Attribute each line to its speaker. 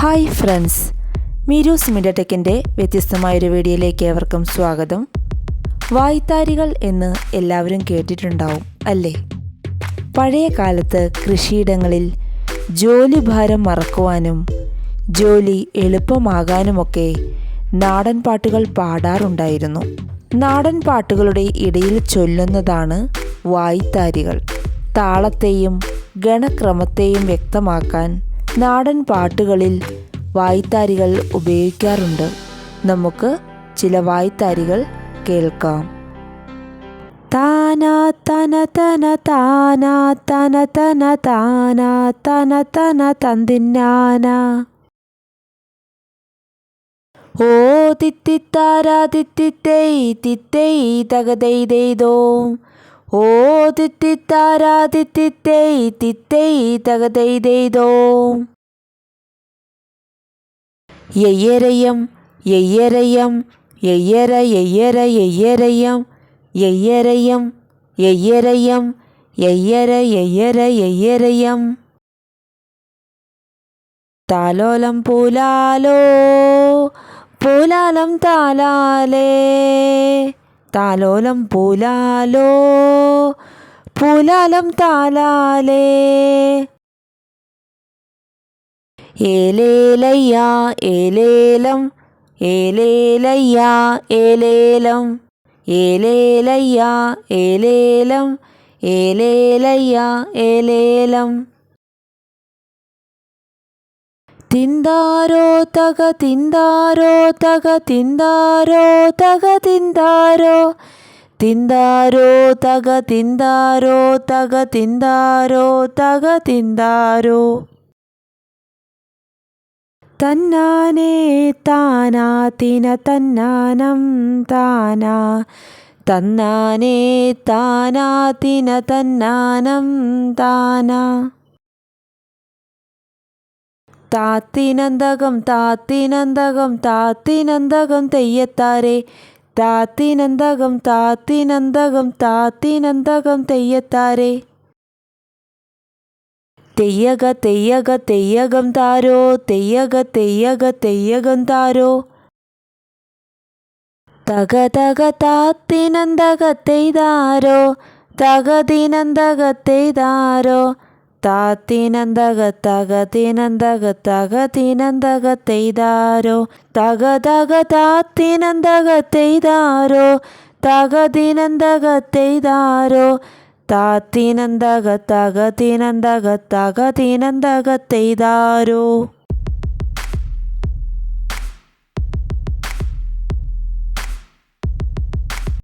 Speaker 1: Hi friends Meeru's media ടെക്കിന്റെ വ്യത്യസ്തമായൊരു വീഡിയോയിലേക്ക് ഏവർക്കും സ്വാഗതം. വായ്ത്താരികൾ എന്ന് എല്ലാവരും കേട്ടിട്ടുണ്ടാവും അല്ലേ? പഴയ കാലത്ത് കൃഷിയിടങ്ങളിൽ ജോലി ഭാരം മറക്കുവാനും ജോലി എളുപ്പമാകാനുമൊക്കെ നാടൻ പാട്ടുകൾ പാടാറുണ്ടായിരുന്നു. നാടൻ പാട്ടുകളുടെ ഇടയിൽ ചൊല്ലുന്നതാണ് വായ്ത്താരികൾ. താളത്തെയും ഗണക്രമത്തെയും വ്യക്തമാക്കാൻ നാടൻ പാട്ടുകളിൽ വായ്ത്താരികൾ ഉപയോഗിക്കാറുണ്ട്. നമുക്ക് ചില വായ്ത്താരികൾ കേൾക്കാം. താനാ തന തന താനാ തന തന താനാ തന തന തന്തിന്നാന. ഓ തിത്തിത്താരാ തിത്തിത്തേയ് തിത്തേയ് തകതെയ്തെയ്തോ ഓ തിത്തിത്താരാ തിത്തിത്തേയ് തിത്തേയ് തകതെയ്തെയ്തോ യയ്യരയം യയ്യരയം യയ്യര യയ്യര യയ്യരയം യയ്യരയം യയ്യരയം യയ്യര യയ്യര യയ്യരയം താലോലം പൂലാലോ പൂലാലം താലാലേ താലോലം പൂലാലോ പൂലാലം താലാലേ ഏലേലയ്യ ഏലേലം ഏലേലയ്യ ഏലേലം ഏലേലയ്യ ഏലേലം ഏലേലയ്യ ഏലേലം. തിന്താരോ തക തിന്താരോ തക തിന്താരോ തക തിന്താരോ. തിന്താരോ തക തിന്താരോ തക തിന്താരോ തക തിന്താരോ. തന്നാനേ താനാ തിന തന്നാനം താനാ. തന്നാനേ താനാ തിന തന്നാനം താനാ. താത്തിനന്തകം താത്തിനന്തകം താത്തിനന്തകം തെയ്യത്താരെ. താത്തിനന്തകം താത്തിനന്തകം താത്തിനന്തകം തെയ്യത്താരെ. തെയ്യക തെയ്യക തെയ്യകം താരോ തെയ്യക തെയ്യക തെയ്യകം താരോ. തക തക താത്തിനന്തക തെയ്താരോ തകതിനന്തക തെയ്താരോ. താത്തിനന്തക തകതിനന്തക തകതിനന്തകത്തെയ്താരോ തക തക താത്തിനന്തക തെയ്താരോ തകതിനന്തക തകതിനന്തക തകതിനന്തകത്തെയ്താരോ